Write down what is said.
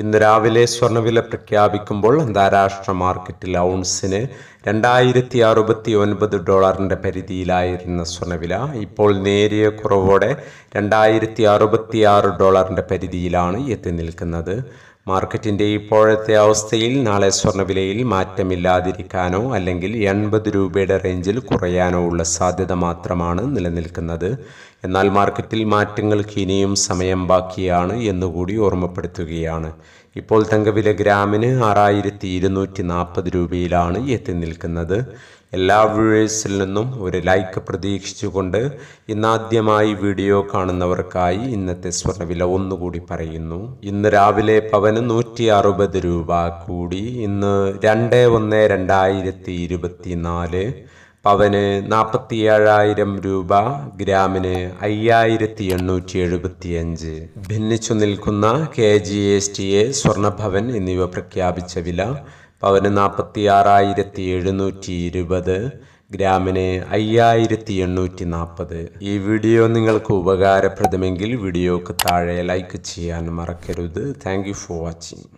ഇന്ന് രാവിലെ സ്വർണവില പ്രഖ്യാപിക്കുമ്പോൾ അന്താരാഷ്ട്ര മാർക്കറ്റിൽ ഔൺസിന് രണ്ടായിരത്തി അറുപത്തി ഒൻപത് ഡോളറിന്റെ പരിധിയിലായിരുന്ന സ്വർണവില ഇപ്പോൾ നേരിയ കുറവോടെ രണ്ടായിരത്തി അറുപത്തി ആറ് ഡോളറിന്റെ പരിധിയിലാണ് എത്തി നിൽക്കുന്നത്. മാർക്കറ്റിന്റെ ഇപ്പോഴത്തെ അവസ്ഥയിൽ നാളെ സ്വർണവിലയിൽ മാറ്റമില്ലാതിരിക്കാനോ അല്ലെങ്കിൽ എൺപത് രൂപയുടെ റേഞ്ചിൽ കുറയാനോ ഉള്ള സാധ്യത മാത്രമാണ് നിലനിൽക്കുന്നത്. എന്നാൽ മാർക്കറ്റിൽ മാറ്റങ്ങൾക്ക് ഇനിയും സമയം ബാക്കിയാണ് എന്നുകൂടി ഓർമ്മപ്പെടുത്തുകയാണ്. ഇപ്പോൾ തങ്കവില ഗ്രാമിന് ആറായിരത്തി ഇരുന്നൂറ്റി നാൽപ്പത് രൂപയിലാണ് എത്തി നിൽക്കുന്നത്. എല്ലാ വ്യൂവേഴ്സിൽ നിന്നും ഒരു ലൈക്ക് പ്രതീക്ഷിച്ചുകൊണ്ട് ഇന്നാദ്യമായി വീഡിയോ കാണുന്നവർക്കായി ഇന്നത്തെ സ്വർണവില ഒന്നുകൂടി പറയുന്നു. ഇന്ന് രാവിലെ പവന് നൂറ്റി അറുപത് രൂപ കൂടി. ഇന്ന് രണ്ട് ഒന്ന് രണ്ടായിരത്തി ഇരുപത്തി നാല് പവന് നാൽപ്പത്തിയേഴായിരം രൂപ ഗ്രാമിന് അയ്യായിരത്തി എണ്ണൂറ്റി എഴുപത്തിയഞ്ച് ഭിന്നിച്ചു നിൽക്കുന്ന K G S T A സ്വർണഭവൻ എന്നിവ പ്രഖ്യാപിച്ച വില പവന് നാൽപ്പത്തി ആറായിരത്തി എഴുന്നൂറ്റി ഇരുപത് ഗ്രാമിന് അയ്യായിരത്തി എണ്ണൂറ്റി നാൽപ്പത് ഈ വീഡിയോ നിങ്ങൾക്ക് ഉപകാരപ്രദമെങ്കിൽ വീഡിയോക്ക് താഴെ ലൈക്ക് ചെയ്യാൻ മറക്കരുത്. Thank for watching.